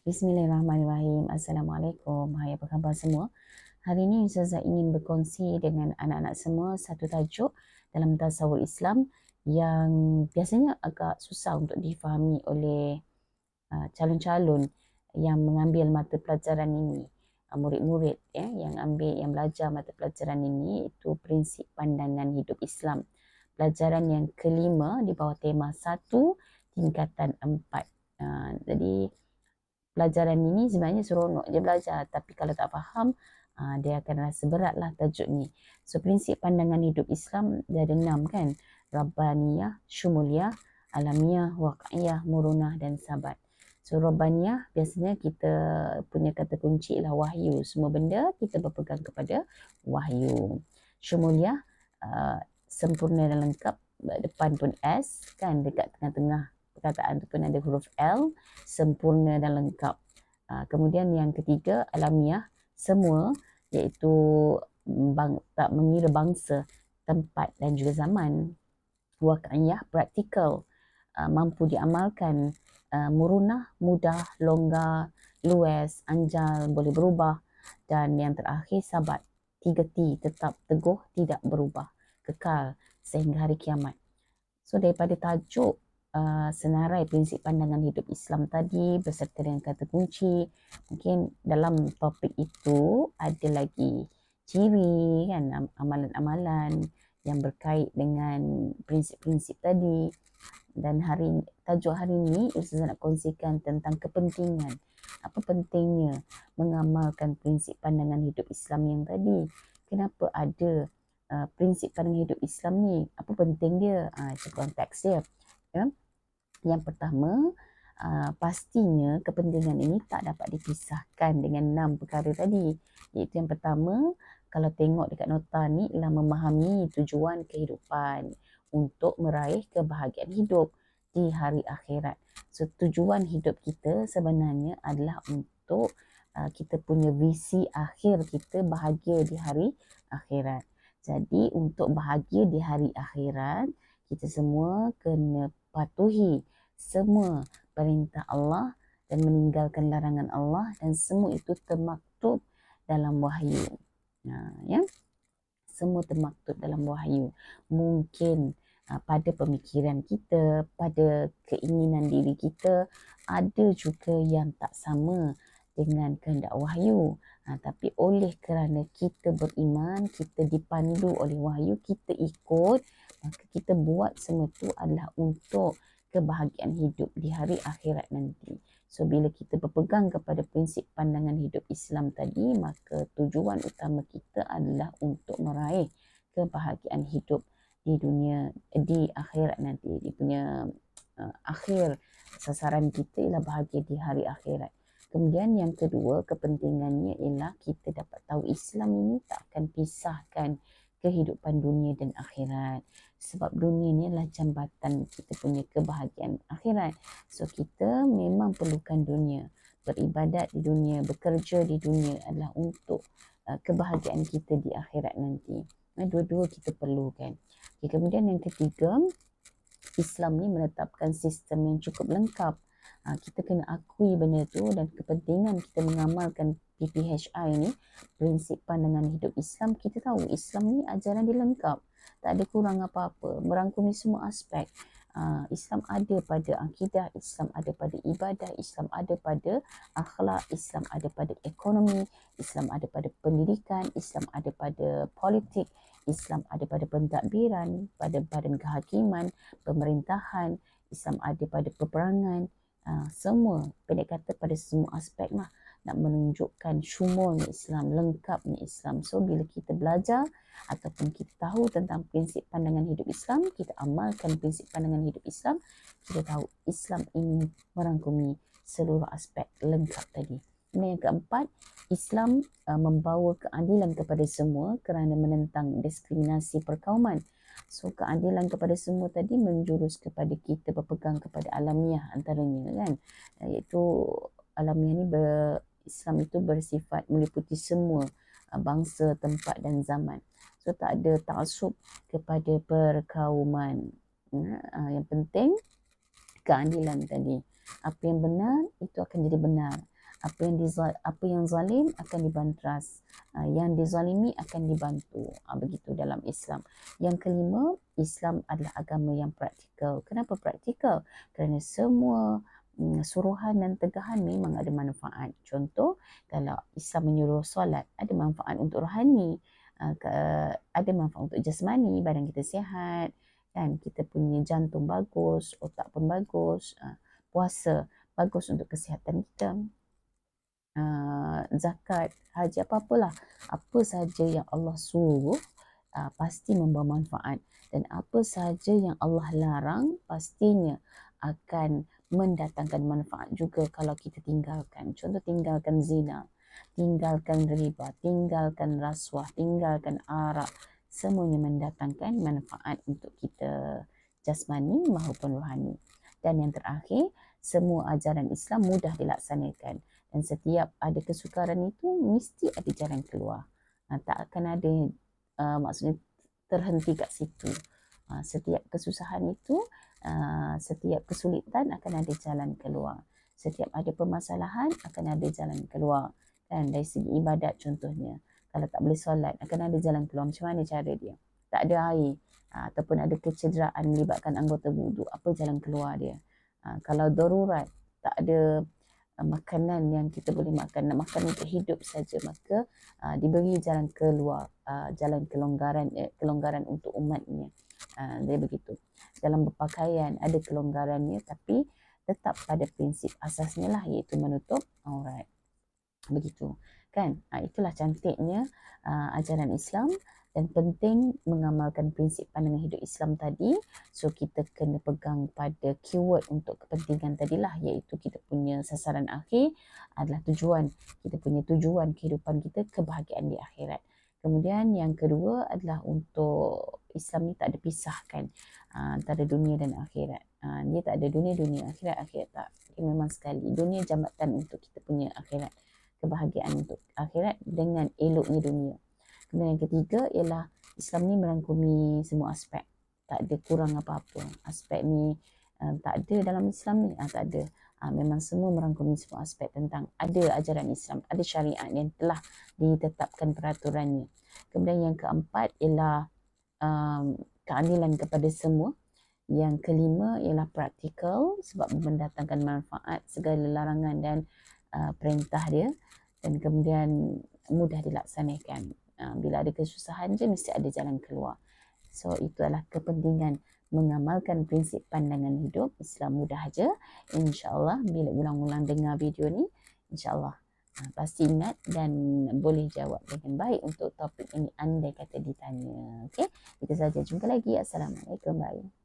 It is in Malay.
Bismillahirrahmanirrahim. Assalamualaikum. Hai, apa khabar semua? Hari ini Ustazah ingin berkongsi dengan anak-anak semua satu tajuk dalam tasawur Islam yang biasanya agak susah untuk difahami oleh uh, calon-calon yang mengambil mata pelajaran ini. Uh, murid-murid ya, yang ambil, yang belajar mata pelajaran ini itu prinsip pandangan hidup Islam. Pelajaran yang kelima di bawah tema satu tingkatan empat. Uh, jadi, pelajaran ini sebenarnya seronok je belajar tapi kalau tak faham uh, dia akan rasa berat lah tajuk ni. So prinsip pandangan hidup Islam dia ada enam kan. Rabbaniyah, Syumuliyah, Alamiyah, Waqiyah, Murunah dan Sabat. So Rabbaniyah biasanya kita punya kata kunci lah wahyu. Semua benda kita berpegang kepada wahyu. Syumuliyah uh, sempurna dan lengkap depan pun S kan dekat tengah-tengah perkataan tu pun ada huruf L sempurna dan lengkap. Uh, kemudian yang ketiga alamiah semua iaitu bang, tak mengira bangsa, tempat dan juga zaman. Wakiyah praktikal uh, mampu diamalkan uh, murunah, mudah, longgar, luas, anjal, boleh berubah dan yang terakhir sabat. Tiga T tetap teguh, tidak berubah, kekal sehingga hari kiamat. So daripada tajuk uh, senarai prinsip pandangan hidup Islam tadi beserta dengan kata kunci. Mungkin dalam topik itu ada lagi ciri kan amalan-amalan yang berkait dengan prinsip-prinsip tadi. Dan hari tajuk hari ini Ustazah nak kongsikan tentang kepentingan. Apa pentingnya mengamalkan prinsip pandangan hidup Islam yang tadi? Kenapa ada uh, prinsip pandangan hidup Islam ni? Apa penting dia? Ah uh, konteks dia. Ya? Yang pertama, uh, pastinya kepentingan ini tak dapat dipisahkan dengan enam perkara tadi. Iaitu yang pertama, kalau tengok dekat nota ni ialah memahami tujuan kehidupan untuk meraih kebahagiaan hidup di hari akhirat. So tujuan hidup kita sebenarnya adalah untuk uh, kita punya visi akhir kita bahagia di hari akhirat. Jadi untuk bahagia di hari akhirat, kita semua kena patuhi semua perintah Allah dan meninggalkan larangan Allah dan semua itu termaktub dalam wahyu. Nah, ya. Semua termaktub dalam wahyu. Mungkin uh, pada pemikiran kita, pada keinginan diri kita ada juga yang tak sama dengan kehendak wahyu. Ha, tapi oleh kerana kita beriman, kita dipandu oleh wahyu, kita ikut, maka kita buat semua itu adalah untuk kebahagiaan hidup di hari akhirat nanti. So bila kita berpegang kepada prinsip pandangan hidup Islam tadi, maka tujuan utama kita adalah untuk meraih kebahagiaan hidup di dunia di akhirat nanti. Di punya uh, akhir sasaran kita ialah bahagia di hari akhirat. Kemudian yang kedua, kepentingannya ialah kita dapat tahu Islam ini tak akan pisahkan kehidupan dunia dan akhirat. Sebab dunia ni adalah jambatan kita punya kebahagiaan akhirat. So kita memang perlukan dunia. Beribadat di dunia, bekerja di dunia adalah untuk uh, kebahagiaan kita di akhirat nanti. Nah, dua-dua kita perlukan. Okay, kemudian yang ketiga, Islam ni menetapkan sistem yang cukup lengkap. Uh, kita kena akui benda tu dan kepentingan kita mengamalkan PPHI ni prinsip pandangan hidup Islam kita tahu Islam ni ajaran dia lengkap. Tak ada kurang apa-apa merangkumi semua aspek. Uh, Islam ada pada akidah Islam ada pada ibadah Islam ada pada akhlak Islam ada pada ekonomi Islam ada pada pendidikan Islam ada pada politik Islam ada pada pentadbiran pada badan kehakiman pemerintahan Islam ada pada peperangan. Uh, semua pendek kata pada semua aspek lah nak menunjukkan syumulnya Islam, lengkapnya Islam. So bila kita belajar ataupun kita tahu tentang prinsip pandangan hidup Islam, kita amalkan prinsip pandangan hidup Islam, kita tahu Islam ini merangkumi seluruh aspek lengkap tadi. Dan yang keempat, Islam uh, membawa keadilan kepada semua kerana menentang diskriminasi perkauman. So keadilan kepada semua tadi menjurus kepada kita berpegang kepada alamiah antaranya kan. Iaitu alamiah ni ber, Islam itu bersifat meliputi semua uh, bangsa, tempat dan zaman. So tak ada taksub kepada perkauman. Uh, yang penting keadilan tadi. Apa yang benar itu akan jadi benar. apa yang dizal, apa yang zalim akan dibanteras uh, yang dizalimi akan dibantu begitu dalam Islam yang kelima Islam adalah agama yang praktikal kenapa praktikal kerana semua suruhan dan tegahan memang ada manfaat. Contoh kalau Islam menyuruh solat ada manfaat untuk rohani ke, ada manfaat untuk jasmani badan kita sihat kan? Kita punya jantung bagus otak pun bagus uh, puasa bagus untuk kesihatan kita uh, zakat, haji apa-apalah. Apa saja yang Allah suruh uh, pasti membawa manfaat. Dan apa saja yang Allah larang pastinya akan mendatangkan manfaat juga kalau kita tinggalkan. Contoh tinggalkan zina, tinggalkan riba, tinggalkan rasuah, tinggalkan arak. Semuanya mendatangkan manfaat untuk kita jasmani maupun rohani. Dan yang terakhir, semua ajaran Islam mudah dilaksanakan dan setiap ada kesukaran itu mesti ada jalan keluar. Ha, tak akan ada uh, maksudnya terhenti kat situ. Ha, setiap kesusahan itu, uh, setiap kesulitan akan ada jalan keluar. Setiap ada permasalahan akan ada jalan keluar. Kan dari segi ibadat contohnya. Kalau tak boleh solat akan ada jalan keluar. Macam mana cara dia? Tak ada air uh, ataupun ada kecederaan melibatkan anggota wuduk. Apa jalan keluar dia? Uh, kalau darurat tak ada uh, makanan yang kita boleh makan. Nak makan untuk hidup saja maka uh, diberi jalan keluar uh, jalan kelonggaran eh, kelonggaran untuk umatnya. Uh, dia begitu. Dalam berpakaian ada kelonggarannya tapi tetap pada prinsip asasnya lah iaitu menutup. Aurat begitu. Kan? Uh, itulah cantiknya uh, ajaran Islam dan penting mengamalkan prinsip pandangan hidup Islam tadi. So kita kena pegang pada keyword untuk kepentingan tadilah iaitu kita punya sasaran akhir adalah tujuan. Kita punya tujuan kehidupan kita kebahagiaan di akhirat. Kemudian yang kedua adalah untuk Islam ni tak ada pisahkan uh, antara dunia dan akhirat. Uh, dia tak ada dunia, dunia, akhirat, akhirat tak. Dia memang sekali. Dunia jambatan untuk kita punya akhirat. Kebahagiaan untuk akhirat dengan eloknya dunia. Kemudian yang ketiga ialah Islam ni merangkumi semua aspek. Tak ada kurang apa-apa. Aspek ni uh, tak ada dalam Islam ni. Uh, tak ada. Uh, memang semua merangkumi semua aspek tentang ada ajaran Islam. Ada syariat yang telah ditetapkan peraturannya. Kemudian yang keempat ialah um, keadilan kepada semua. Yang kelima ialah praktikal sebab mendatangkan manfaat segala larangan dan uh, perintah dia. Dan kemudian mudah dilaksanakan. Ha, bila ada kesusahan je mesti ada jalan keluar. So itu adalah kepentingan mengamalkan prinsip pandangan hidup Islam mudah aja. InsyaAllah bila ulang-ulang dengar video ni, insyaAllah uh, pasti ingat dan boleh jawab dengan baik untuk topik ini andai kata ditanya. Okay, itu saja. Jumpa lagi. Assalamualaikum. Bye.